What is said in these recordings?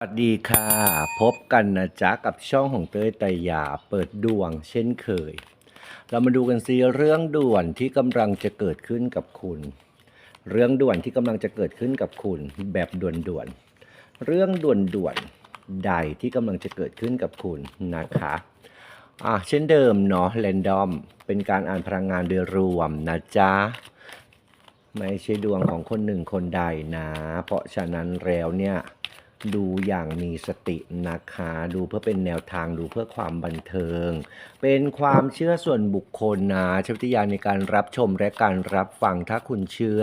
สวัสดีค่ะ พบกันนะจ๊ะกับช่องของเต้ยไตรยาเปิดดวงเช่นเคย เรามาดูกันซิเรื่องด่วนที่กำลังจะเกิดขึ้นกับคุณ เรื่องด่วนที่กำลังจะเกิดขึ้นกับคุณ แบบด่วนๆเรื่องด่วนๆใดที่กำลังจะเกิดขึ้นกับคุณนะคะอะเช่นเดิมเนาะแรนดอมเป็นการอ่านพลังงานโดยรวมนะจ๊ะไม่ใช่ดวงของคนหนึ่งคนใดนะ เพราะฉะนั้นแล้วเนี่ย ดูอย่างมีสตินะคะ ดูเพื่อเป็นแนวทางดูเพื่อความบันเทิง เป็นความเชื่อส่วนบุคคลนะใช้วิทยาในการรับชมและการรับฟังถ้าคุณเชื่อ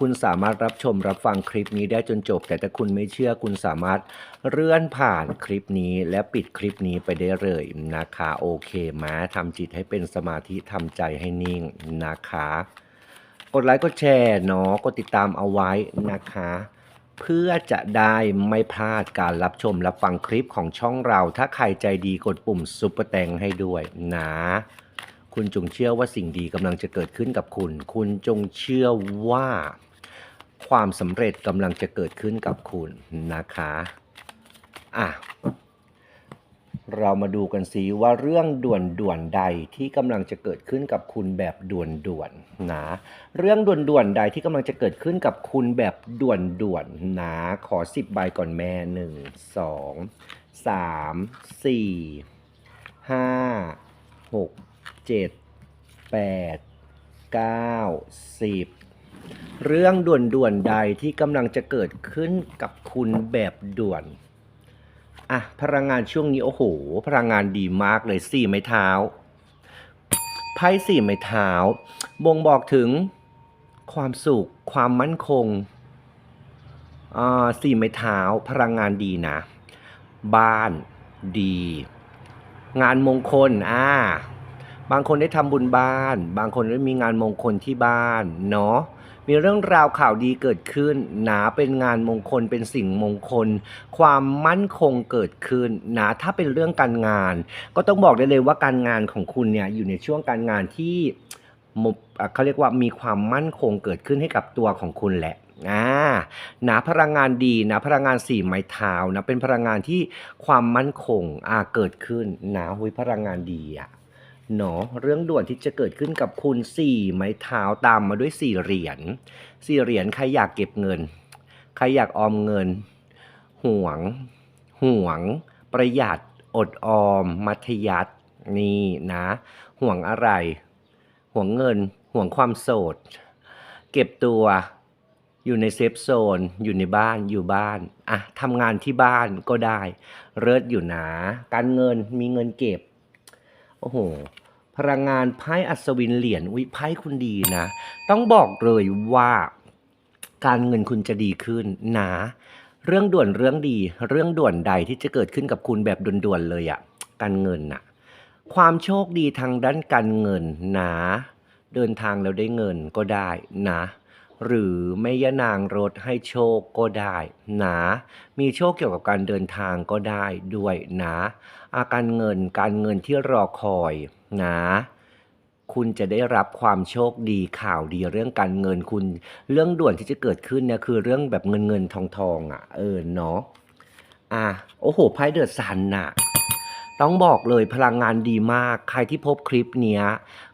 คุณสามารถรับชมรับฟังคลิปนี้ได้จนจบ แต่ถ้าคุณไม่เชื่อคุณสามารถเลื่อนผ่านคลิปนี้และปิดคลิปนี้ไปได้เลยนะคะโอเคไหมทำจิตให้เป็นสมาธิทำใจให้นิ่งนะคะ กดไลค์กดแชร์เนาะกดติดตามเอาไว้นะคะ เพื่อจะได้ไม่พลาดการรับชมรับฟังคลิปของช่องเรา ถ้าใครใจดีกดปุ่มซุปเปอร์แตงให้ด้วยนะคุณจงเชื่อว่าสิ่งดีกำลังจะเกิดขึ้นกับคุณ คุณจงเชื่อว่าความสำเร็จกำลังจะเกิดขึ้นกับคุณนะคะ อะ เรามาดูกันสิว่าเรื่องด่วนด่วนใดที่กำลังจะเกิดขึ้นกับคุณแบบด่วนด่วนนะเรื่องด่วนด่วนใดที่กำลังจะเกิดขึ้นกับคุณแบบด่วนด่วนนะขอสิบใบก่อนแม่หนึ่งสองสามสี่ห้าหกเจ็ดแปดเก้าสิบเรื่องด่วนด่วนใดที่กำลังจะเกิดขึ้นกับคุณแบบด่วน อะพลังงานช่วงนี้โอ้โห พลังงานดีมากเลยสี่ไม้เท้าไพ่สี่ไม้เท้า บ่งบอกถึงความสุข ความมั่นคงอ่าสี่ไม้เท้า พลังงานดีนะ บ้านดี งานมงคลอ่าบางคนได้ทำบุญบ้าน บางคนได้มีงานมงคลที่บ้านเนาะ มีเรื่องราวข่าวดีเกิดขึ้น หนะเป็นงานมงคลเป็นสิ่งมงคล ความมั่นคงเกิดขึ้นหนะถ้าเป็นเรื่องการงาน ก็ต้องบอกได้เลยว่าการงานของคุณเนี่ยอยู่ในช่วงการงานที่มเขาเรียกว่ามีความมั่นคงเกิดขึ้นให้กับตัวของคุณแหละอ่านะพลังงานดีนะพลังงานสี่ไม้เท้านะเป็นพลังงานที่ความมั่นคงอ่าเกิดขึ้นหนะหุยพลังงานดีอะ เนาะเรื่องด่วนที่จะเกิดขึ้นกับคุณสี่ไม้เท้าตามมาด้วยสี่เหรียญสี่เหรียญใครอยากเก็บเงิน ใครอยากออมเงิน ห่วง ห่วง ประหยัด อดออม มัธยัตินี่นะ ห่วงอะไร ห่วงเงิน ห่วงความโสด เก็บตัวอยู่ในเซฟโซน อยู่ในบ้าน อยู่บ้าน อะทำงานที่บ้านก็ได้ เลิศอยู่นะ การเงินมีเงินเก็บ โอ้โห พลังงานไพ่อัศวินเหรียญวิไพ่คุณดีนะ ต้องบอกเลยว่าการเงินคุณจะดีขึ้นนะเรื่องด่วนเรื่องดี เรื่องด่วนใดที่จะเกิดขึ้นกับคุณแบบด่วนๆเลยอะ่ะการเงินน่ะความโชคดีทางด้านการเงินนะ เดินทางแล้วได้เงินก็ได้นะ หรือแม่ยานางรถให้โชคก็ได้นะมีโชคเกี่ยวกับการเดินทางก็ได้ด้วยนะอาการเงินการเงินที่รอคอยนะคุณจะได้รับความโชคดีข่าวดีเรื่องการเงินคุณ เรื่องด่วนที่จะเกิดขึ้นเนี่ยคือเรื่องแบบเงินเงินทองทองอะ เออเนาะอะโอ้โหไพ่เดือดสันน่ะ ต้องบอกเลยพลังงานดีมาก ใครที่พบคลิปเนี้ย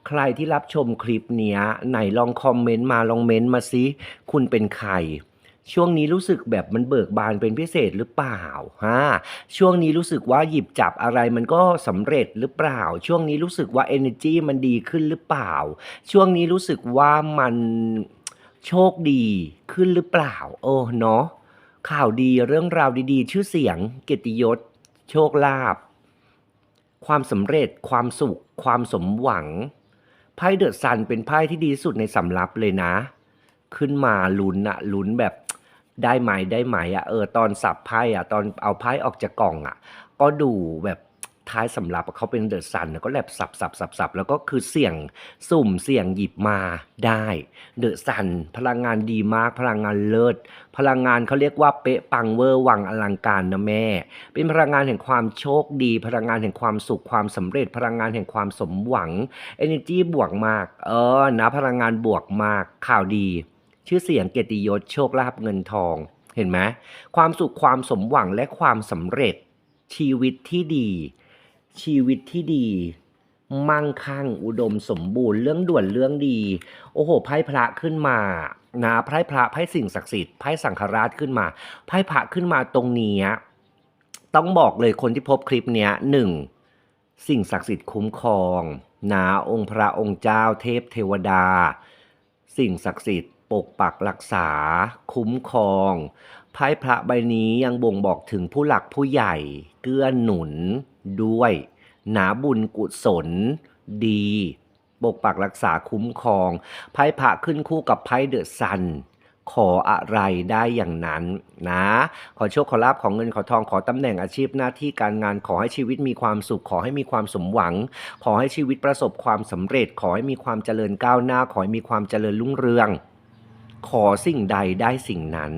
ใครที่รับชมคลิปเนี้ย ไหนลองคอมเมนต์มาลองเมนต์มาสิคุณเป็นใคร ช่วงนี้รู้สึกแบบมันเบิกบานเป็นพิเศษหรือเปล่าฮะช่วงนี้รู้สึกว่าหยิบจับอะไรมันก็สำเร็จหรือเปล่า ช่วงนี้รู้สึกว่า energy มันดีขึ้นหรือเปล่า ช่วงนี้รู้สึกว่ามันโชคดีขึ้นหรือเปล่า โอ้เนาะข่าวดีเรื่องราวดีๆ ชื่อเสียง เกียรติยศ โชคลาภความสำเร็จความสุข ความสมหวัง ไพ่เดอะซันเป็นไพ่ที่ดีที่สุดในสำรับเลยนะ ขึ้นมาลุ้นอะลุ้นแบบได้ไหมได้ไหมอะเออตอนสับไพ่อะตอนเอาไพ่ออกจากกล่องอะก็ดูแบบ ท้ายสำรับเขาเป็นเดอะซันก็แลบสับสับสับสับแล้วก็คือเสี่ยงสุ่มเสี่ยงหยิบมาได้เดอะซันพลังงานดีมากพลังงานเลิศพลังงานเขาเรียกว่าเป๊ะปังเวอร์วังอลังการนะแม่ เป็นพลังงานแห่งความโชคดี พลังงานแห่งความสุขความสำเร็จ พลังงานแห่งความสมหวัง energy บวกมาก เออนะพลังงานบวกมากข่าวดี ชื่อเสียงเกียรติยศโชคลาภเงินทองเห็นไหมความสุขความสมหวังและความสำเร็จชีวิตที่ดี ชีวิตที่ดี มั่งคั่ง อุดมสมบูรณ์เรื่องด่วนเรื่องดี โอ้โหไพ่พระขึ้นมานะไพ่พระไพ่สิ่งศักดิ์สิทธิ์ไพ่สังฆราชขึ้นมาไพ่พระขึ้นมาตรงเนี้ยต้องบอกเลยคนที่พบคลิปเนี้ยหนึ่งสิ่งศักดิ์สิทธิ์คุ้มครองนะองค์พระองค์เจ้าเทพเทวดา สิ่งศักดิ์สิทธิ์ปกปักรักษา คุ้มครองไพ่พระใบนี้ยังบ่งบอกถึงผู้หลักผู้ใหญ่ เกื้อหนุน ด้วย หนาบุญกุศลดีปกปักรักษาคุ้มครองไพ่พระขึ้นคู่กับไพ่เดอะซัน ขออะไรได้อย่างนั้นนะ ขอโชคขอลาบของเงินขอทองขอตำแหน่งอาชีพหน้าที่การงานขอให้ชีวิตมีความสุข ขอให้มีความสมหวัง ขอให้ชีวิตประสบความสำเร็จ ขอให้มีความเจริญก้าวหน้า ขอให้มีความเจริญรุ่งเรือง ขอสิ่งใดได้สิ่งนั้น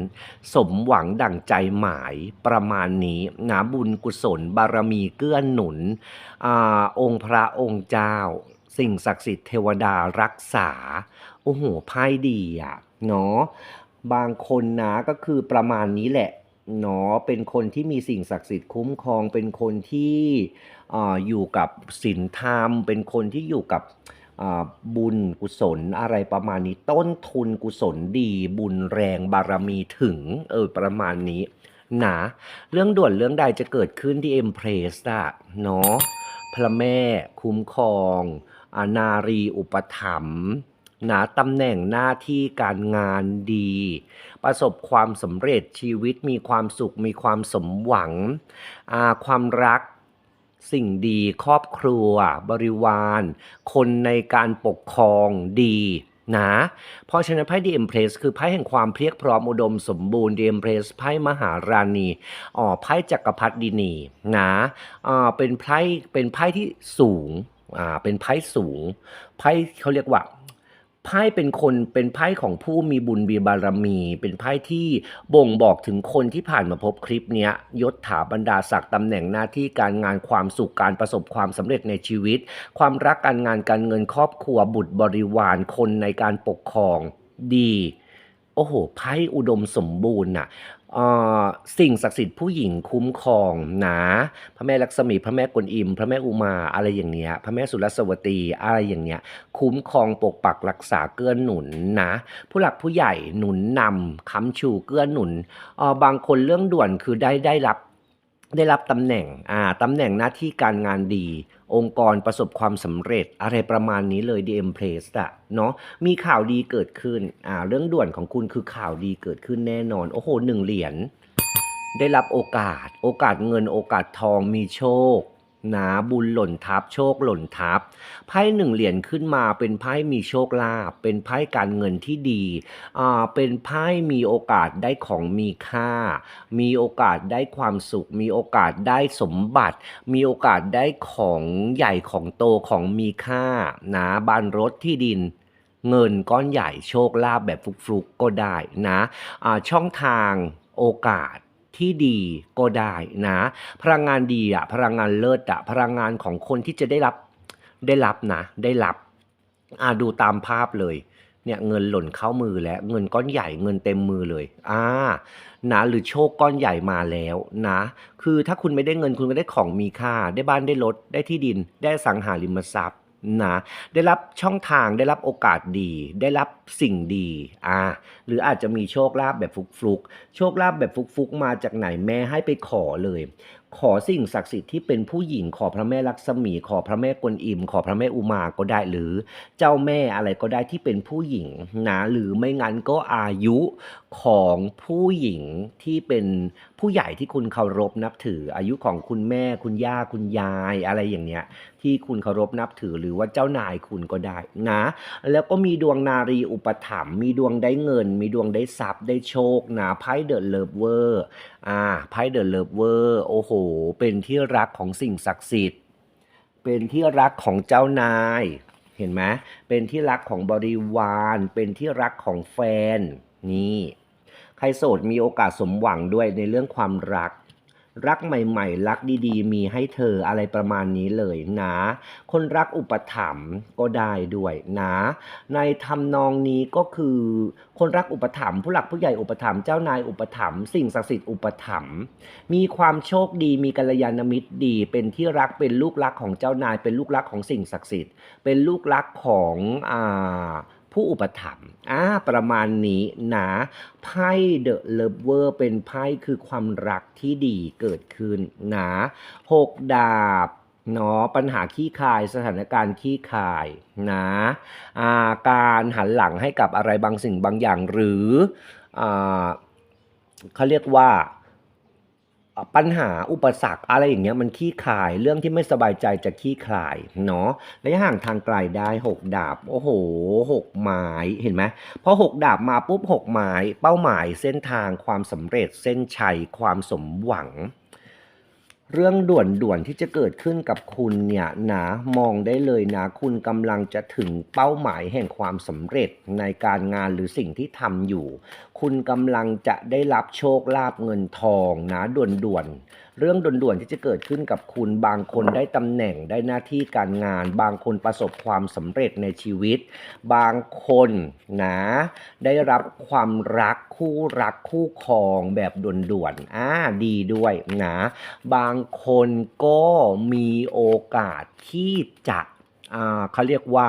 สมหวังดั่งใจหมายประมาณนี้นะบุญกุศลบารมีเกื้อหนุนอองค์พระองค์เจ้า สิ่งศักดิ์สิทธิ์เทวดารักษา โอ้โหไพ่ดีอะเนาะบางคนนะก็คือประมาณนี้แหละเนาะเป็นคนที่มีสิ่งศักดิ์สิทธิ์คุ้มครอง เป็นคนที่ออยู่กับศีลธรรม เป็นคนที่อยู่กับ บุญกุศลอะไรประมาณนี้ ต้นทุนกุศลดี บุญแรงบารมีถึงเออประมาณนี้นะเรื่องด่วนเรื่องใดจะเกิดขึ้นที่เอ็มเพรสอะเนาะพระแม่คุ้มครองอานารีอุปถัมภ์นะตำแหน่งหน้าที่การงานดี ประสบความสำเร็จชีวิตมีความสุขมีความสมหวัง ความรัก สิ่งดีครอบครัว บริวาร คนในการปกครองดีนะเพราะฉะนั้นไพ่ดีเอ็มเพรสคือไพ่แห่งความเพียกพร้อมอุดมสมบูรณ์ดีเอ็มเพรสไพ่มหาราณีอ๋อไพ่จักรพรรดินีนะอ่าเป็นไพ่เป็นไพ่ที่สูงอ่าเป็นไพ่สูงไพ่เขาเรียกว่า ไพ่เป็นคนเป็นไพ่ของผู้มีบุญมีบารมี เป็นไพ่ที่บ่งบอกถึงคนที่ผ่านมาพบคลิปเนี้ยยศถาบรรดาศักดิ์ตำแหน่งหน้าที่การงานความสุขการประสบความสำเร็จในชีวิต ความรักการงานการเงินครอบครัวบุตรบริวารคนในการปกครองดี โอ้โหไพ่อุดมสมบูรณ์น่ะ สิ่งศักดิ์สิทธิ์ผู้หญิงคุ้มครองนะพระแม่ลักษมีพระแม่กวนอิม พระแม่อุมาอะไรอย่างเนี้ยพระแม่สุรสวตีอะไรอย่างเนี้ยคุ้มครองปกปักรักษาเกื้อหนุนนะ ผู้หลักผู้ใหญ่หนุนนำค้ำชูเกื้อหนุนบางคนเรื่องด่วนคือได้ได้รับ ได้รับตำแหน่งอ่าตำแหน่งหน้าที่การงานดี องค์กรประสบความสำเร็จอะไรประมาณนี้เลย DM Place อะเนาะมีข่าวดีเกิดขึ้นอ่าเรื่องด่วนของคุณคือข่าวดีเกิดขึ้นแน่นอน โอ้โหหนึ่งเหรียญได้รับโอกาส โอกาสเงินโอกาสทองมีโชค นะบุญหล่นทับโชคหล่นทับไพ่หนึ่งเหรียญขึ้นมาเป็นไพ่มีโชคลาภเป็นไพ่การเงินที่ดีอ่าเป็นไพ่มีโอกาสได้ของมีค่า มีโอกาสได้ความสุข มีโอกาสได้สมบัติ มีโอกาสได้ของใหญ่ของโตของมีค่านะบ้านรถที่ดินเงินก้อนใหญ่โชคลาภแบบฟลุกๆก็ได้นะอ่าช่องทางโอกาส ที่ดีก็ได้นะ พลังงานดีอะพลังงานเลิศอะพลังงานของคนที่จะได้รับได้รับนะ ได้รับอ่าดูตามภาพเลยเนี่ยเงินหล่นเข้ามือแล้วเงินก้อนใหญ่เงินเต็มมือเลยอ่านะหรือโชคก้อนใหญ่มาแล้วนะ คือถ้าคุณไม่ได้เงินคุณก็ได้ของมีค่า ได้บ้านได้รถได้ที่ดิน ได้สังหาริมทรัพย์ นะได้รับช่องทางได้รับโอกาสดี ได้รับสิ่งดีอ่าหรืออาจจะมีโชคลาภแบบฟลุกๆโชคลาภแบบฟลุกๆมาจากไหนแม่ให้ไปขอเลย ขอสิ่งศักดิ์สิทธิ์ที่เป็นผู้หญิงขอพระแม่ลักษมีขอพระแม่กวนอิม ขอพระแม่อุมาก็ได้หรือ เจ้าแม่อะไรก็ได้ที่เป็นผู้หญิงนะหรือไม่งั้นก็อายุของผู้หญิงที่เป็นผู้ใหญ่ที่คุณเคารพนับถือ อายุของคุณแม่คุณย่าคุณยายอะไรอย่างเนี้ย ที่คุณเคารพนับถือหรือว่าเจ้านายคุณก็ได้นะ แล้วก็มีดวงนารีอุปถัมภ์มีดวงได้เงิน มีดวงได้ทรัพย์ได้โชคนะไพ่เดอะเลิฟเวอร์อ่าไพ่เดอะเลิฟเวอร์โอ้โห เป็นที่รักของสิ่งศักดิ์สิทธิ์ เป็นที่รักของเจ้านายเห็นไหมเป็นที่รักของบริวาร เป็นที่รักของแฟน นี่ ใครโสดมีโอกาสสมหวังด้วยในเรื่องความรัก รักใหม่ ๆ รักดีๆ มีให้เธออะไรประมาณนี้เลยนะ คนรักอุปถัมภ์ก็ได้ด้วยนะ ในทำนองนี้ก็คือ คนรักอุปถัมภ์ผู้หลักผู้ใหญ่อุปถัมภ์เจ้านายอุปถัมภ์สิ่งศักดิ์สิทธิ์อุปถัมภ์มีความโชคดีมีกัลยาณมิตรดี เป็นที่รักเป็นลูกรักของเจ้านาย เป็นลูกรักของสิ่งศักดิ์สิทธิ์ เป็นลูกรักของอ่า ผู้อุปถัมภ์อ่าประมาณนี้นะไพ่เดอะเลเวอร์เป็นไพ่คือความรักที่ดีเกิดขึ้นนะหกดาบเนาะปัญหาขี้คายสถานการณ์ขี้คายนะอ่าการหันหลังให้กับอะไรบางสิ่งบางอย่างหรืออ่าเขาเรียกว่า ปัญหาอุปสรรคอะไรอย่างเงี้ยมันขี้คายเรื่องที่ไม่สบายใจจะขี้คลายเนาะระยะห่างทางไกลได้หกดาบ โอ้โหหกไม้เห็นไหมพอหกดาบมาปุ๊บหกไม้เป้าหมายเส้นทางความสำเร็จเส้นชัยความสมหวัง เรื่องด่วนด่วนๆที่จะเกิดขึ้นกับคุณเนี่ยนะมองได้เลยนะ คุณกำลังจะถึงเป้าหมายแห่งความสำเร็จในการงานหรือสิ่งที่ทำอยู่ คุณกำลังจะได้รับโชคลาภเงินทองนะด่วนๆ เรื่องด่วนด่วนๆที่จะเกิดขึ้นกับคุณบางคนได้ตำแหน่งได้หน้าที่การงาน บางคนประสบความสำเร็จในชีวิต บางคนนะได้รับความรักคู่รักคู่ครองแบบด่วนๆอ่าดีด้วยนะบางคนก็มีโอกาสที่จะอ่าเขาเรียกว่า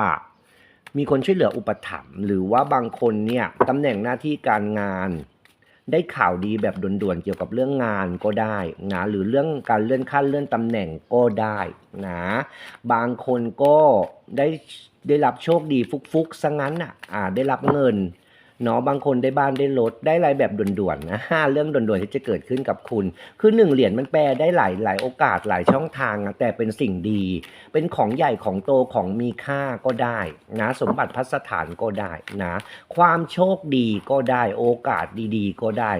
มีคนช่วยเหลืออุปถัมภ์หรือว่าบางคนเนี่ยตำแหน่งหน้าที่การงาน ได้ข่าวดีแบบด่วนๆเกี่ยวกับเรื่องงานก็ได้นะหรือเรื่องการเลื่อนขั้นเลื่อนตำแหน่งก็ได้นะบางคนก็ได้ได้รับโชคดีฟุกๆซะงั้นอะอ่าได้รับเงิน เนาะบางคนได้บ้านได้รถได้อะไรแบบด่วนๆนะเรื่องด่วนๆที่จะเกิดขึ้นกับคุณ คือหนึ่งเหรียญมันแปลได้หลายหลายโอกาสหลายช่องทางอะแต่เป็นสิ่งดี เป็นของใหญ่ของโตของมีค่าก็ได้นะสมบัติพัสถานก็ได้นะความโชคดีก็ได้โอกาสดีๆ ก็ได้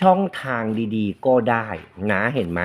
ช่องทางดีๆ ก็ได้นะเห็นไหม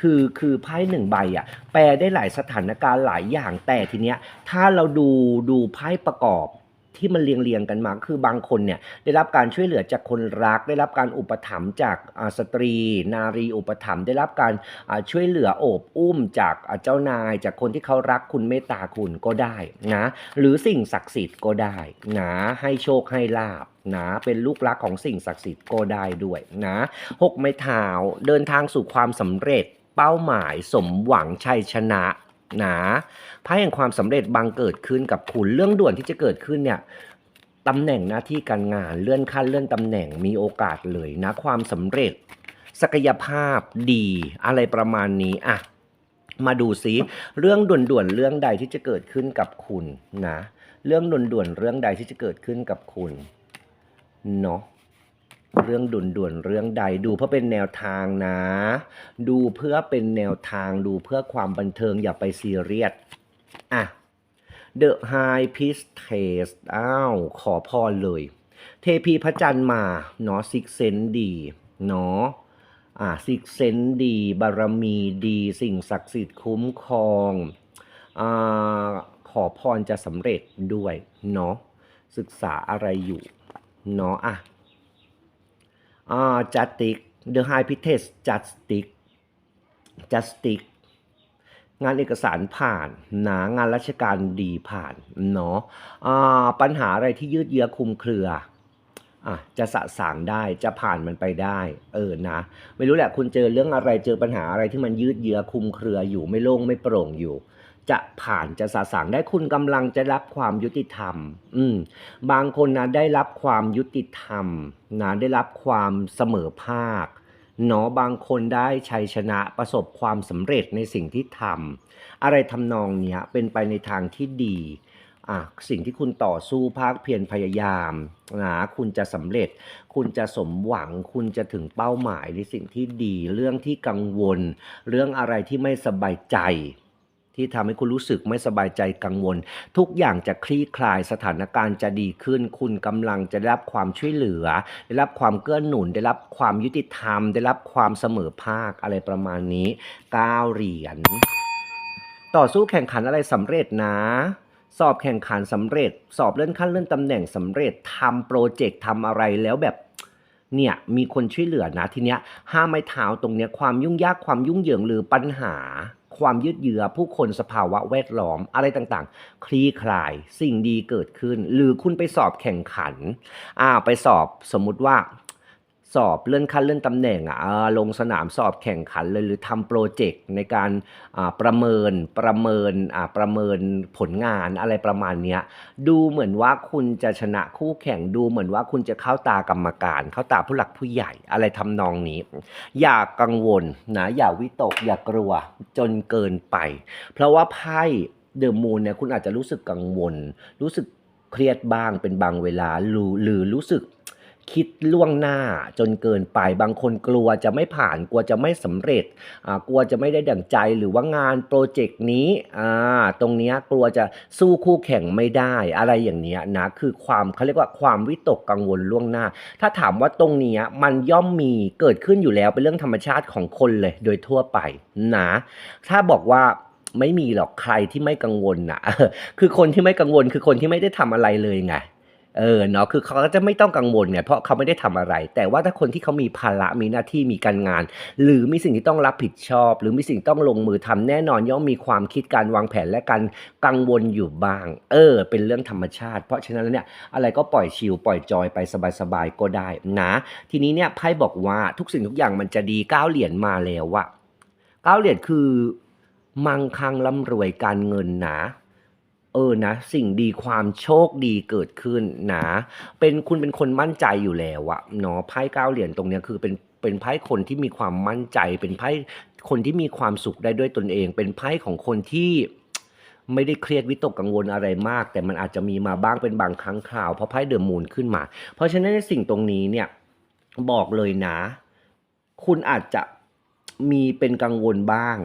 คือคือไพ่หนึ่งใบอะแปลได้หลายสถานการณ์หลายอย่างแต่ทีเนี้ยถ้าเราดูดูไพ่ประกอบ ที่มันเรียงเรียงกันมาคือบางคนเนี่ยได้รับการช่วยเหลือจากคนรัก ได้รับการอุปถัมภ์จากอ่าสตรี นารีอุปถัมภ์ได้รับการอ่าช่วยเหลือโอบอุ้มจากอ่าเจ้านาย จากคนที่เขารักคุณเมตตาคุณก็ได้นะหรือสิ่งศักดิ์สิทธิ์ก็ได้นะให้โชคให้ลาบนะเป็นลูกรักของสิ่งศักดิ์สิทธิ์ก็ได้ด้วยนะหกไม้เท้าเดินทางสู่ความสำเร็จเป้าหมายสมหวังชัยชนะ นะไพ่แห่งความสำเร็จบังเกิดขึ้นกับคุณเรื่องด่วนที่จะเกิดขึ้นเนี่ยตำแหน่งหน้าที่การงานเลื่อนขั้นเลื่อนตำแหน่งมีโอกาสเลยนะความสำเร็จ ศักยภาพดีอะไรประมาณนี้อะมาดูซิเรื่องด่วนๆเรื่องใดที่จะเกิดขึ้นกับคุณนะ เรื่องด่วนๆเรื่องใดที่จะเกิดขึ้นกับคุณเนาะ เรื่องด่วนๆเรื่องใดดูเพื่อเป็นแนวทางนะ ดูเพื่อเป็นแนวทางดูเพื่อความบันเทิงอย่าไปซีเรียสอะ The High Priestess อ้าว ขอพรเลย เทพีพระจันทร์มาเนาะซิกเซนดีเนาะอ่าซิกเซนดี บารมีดี สิ่งศักดิ์สิทธิ์คุ้มครองอ่าขอพรจะสำเร็จด้วยเนาะศึกษาอะไรอยู่เนาะอะ จัสติก The High Priestess จัสติกจัสติกงานเอกสารผ่านนะงานราชการดีผ่านเนาะปัญหาอะไรที่ยืดเยื้อคุมเครืออะจะสะสางได้จะผ่านมันไปได้ เออนะ ไม่รู้แหละคุณเจอเรื่องอะไรเจอปัญหาอะไรที่มันยืดเยื้อคุมเครืออยู่ไม่โล่งไม่โปร่งอยู่ จะผ่านจะสะสางได้คุณกำลังจะรับความยุติธรรม อืมบางคนนะได้รับความยุติธรรมนะได้รับความเสมอภาคเนาะบางคนได้ชัยชนะประสบความสำเร็จในสิ่งที่ทำอะไรทำนองเนี้ยเป็นไปในทางที่ดีอะสิ่งที่คุณต่อสู้ภาคเพียรพยายามนะคุณจะสำเร็จ คุณจะสมหวัง คุณจะถึงเป้าหมายในสิ่งที่ดี เรื่องที่กังวล เรื่องอะไรที่ไม่สบายใจ ที่ทำให้คุณรู้สึกไม่สบายใจกังวล ทุกอย่างจะคลี่คลายสถานการณ์จะดีขึ้น คุณกำลังจะได้รับความช่วยเหลือ ได้รับความเกื้อหนุน ได้รับความยุติธรรม ได้รับความเสมอภาคอะไรประมาณนี้9เหรียญต่อสู้แข่งขันอะไรสำเร็จนะสอบแข่งขันสำเร็จ สอบเลื่อนขั้นเลื่อนตำแหน่งสำเร็จทำโปรเจกต์ทำอะไรแล้วแบบเนี่ยมีคนช่วยเหลือนะทีเนี้ยห้ามไม้เท้าตรงเนี้ยความยุ่งยากความยุ่งเหยิงหรือปัญหา ความยืดเยื้อผู้คนสภาวะแวดล้อมอะไรต่างๆ คลี่คลายสิ่งดีเกิดขึ้น หรือคุณไปสอบแข่งขันอ่าไปสอบสมมุติว่า สอบเลื่อนขั้นเลื่อนตำแหน่งอะลงสนามสอบแข่งขันเลยหรือทำโปรเจกต์ในการประเมินประเมินประเมินผลงานอะไรประมาณนี้ดูเหมือนว่าคุณจะชนะคู่แข่งดูเหมือนว่าคุณจะเข้าตากรรมการ เข้าตาผู้หลักผู้ใหญ่อะไรทำนองนี้ อย่ากังวลนะอย่าวิตกอย่ากลัวจนเกินไป เพราะว่าไพ่เดอะมูนเนี่ยคุณอาจจะรู้สึกกังวล รู้สึกเครียดบ้างเป็นบางเวลาหรือรู้สึก คิดล่วงหน้าจนเกินไป บางคนกลัวจะไม่ผ่าน กลัวจะไม่สำเร็จอ่ากลัวจะไม่ได้ดั่งใจหรือว่างานโปรเจกต์นี้อ่าตรงนี้กลัวจะสู้คู่แข่งไม่ได้อะไรอย่างนี้นะคือความเขาเรียกว่าความวิตกกังวลล่วงหน้า ถ้าถามว่าตรงนี้มันย่อมมีเกิดขึ้นอยู่แล้วเป็นเรื่องธรรมชาติของคนเลยโดยทั่วไปนะถ้าบอกว่าไม่มีหรอกใครที่ไม่กังวลนะคือคนที่ไม่กังวลคือคนที่ไม่ได้ทำอะไรเลยไง เออเนาะคือเขาก็จะไม่ต้องกังวลไงเพราะเขาไม่ได้ทำอะไร แต่ว่าถ้าคนที่เขามีภาระมีหน้าที่มีการงาน หรือมีสิ่งที่ต้องรับผิดชอบ หรือมีสิ่งต้องลงมือทำแน่นอนย่อมมีความคิดการวางแผนและการกังวลอยู่บ้าง เออ เป็นเรื่องธรรมชาติ เพราะฉะนั้นแล้วเนี่ยอะไรก็ปล่อยชิลปล่อยจอยไปสบายๆก็ได้นะทีนี้เนี่ยไพ่บอกว่าทุกสิ่งทุกอย่างมันจะดีก้าวเหรียญมาแล้วอะก้าวเหรียญคือ มังคังร่ำรวยการเงินนะ ออนะสิ่งดีความโชคดีเกิดขึ้นนะเป็นคุณเป็นคนมั่นใจอยู่แล้วอะเนาะไพ่เก้าเหรียญตรงเนี้ยคือเป็นเป็นไพ่คนที่มีความมั่นใจ เป็นไพ่คนที่มีความสุขได้ด้วยตนเอง เป็นไพ่ของคนที่ไม่ได้เครียดวิตกกังวลอะไรมาก แต่มันอาจจะมีมาบ้างเป็นบางครั้งคราวเพราะไพ่เดอะมูนขึ้นมา เพราะฉะนั้นในสิ่งตรงนี้เนี่ยบอกเลยนะ คุณอาจจะมีเป็นกังวลบ้าง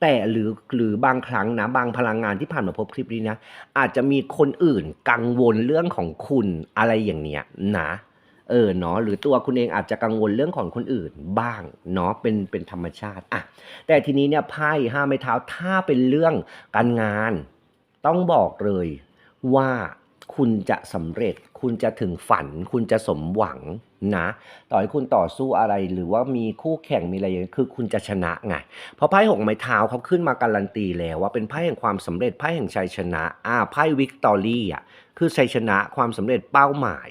แต่หรือหรือบางครั้งนะ บางพลังงานที่ผ่านมาพบคลิปนี้นะ อาจจะมีคนอื่นกังวลเรื่องของคุณอะไรอย่างเนี้ยนะเออเนาะหรือตัวคุณเองอาจจะกังวลเรื่องของคนอื่นบ้างเนาะเป็นเป็นธรรมชาติอะแต่ทีนี้เนี่ยไพ่ห้าไม้เท้าถ้าเป็นเรื่องการงาน ต้องบอกเลยว่า คุณจะสำเร็จ คุณจะถึงฝัน คุณจะสมหวังนะ ต่อให้คุณต่อสู้อะไรหรือว่ามีคู่แข่งมีอะไรอย่างนี้คือคุณจะชนะไง เพราะไพ่หกไม้เท้าเขาขึ้นมาการันตีแล้วว่าเป็นไพ่แห่งความสำเร็จไพ่แห่งชัยชนะอ่าไพ่วิกตอรี่อะคือชัยชนะความสำเร็จเป้าหมาย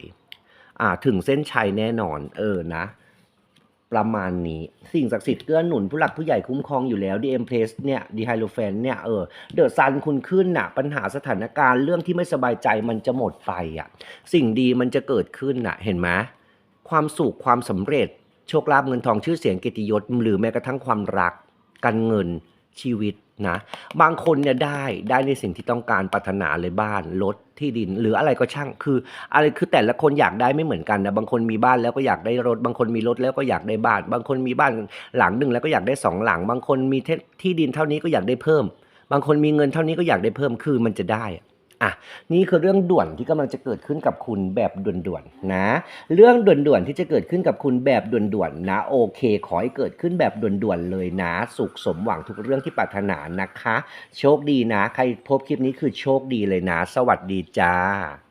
อ่าถึงเส้นชัยแน่นอนเออนะ ประมาณนี้ สิ่งศักดิ์สิทธิ์เกื้อหนุนผู้หลักผู้ใหญ่คุ้มครองอยู่แล้วดีเอ็มเพลสเนี่ยดีไฮโลแฟนเนี่ยเออเดอะซันคุณขึ้นน่ะปัญหาสถานการณ์เรื่องที่ไม่สบายใจมันจะหมดไปอะสิ่งดีมันจะเกิดขึ้นน่ะเห็นไหมความสุขความสำเร็จ โชคลาภเงินทองชื่อเสียงเกียรติยศหรือแม้กระทั่งความรัก การเงินชีวิต นะบางคนเนี่ยได้ได้ในสิ่งที่ต้องการปรารถนาเลยบ้านรถที่ดิน หรืออะไรก็ช่างคือ อะไรคือแต่ละคนอยากได้ไม่เหมือนกันนะบางคนมีบ้านแล้วก็อยากได้รถ บางคนมีรถแล้วก็อยากได้บ้าน บางคนมีบ้านหลังหนึ่งแล้วก็อยากได้สองหลัง บางคนมีที่ดินเท่านี้ก็อยากได้เพิ่ม บางคนมีเงินเท่านี้ก็อยากได้เพิ่มคือมันจะได้ อะนี่คือเรื่องด่วนที่กำลังจะเกิดขึ้นกับคุณแบบด่วนๆนะ เรื่องด่วนๆที่จะเกิดขึ้นกับคุณแบบด่วนๆนะ โอเค ขอให้เกิดขึ้นแบบด่วนๆเลยนะ สุขสมหวังทุกเรื่องที่ปรารถนานะคะ โชคดีนะ ใครพบคลิปนี้คือโชคดีเลยนะ สวัสดีจ้า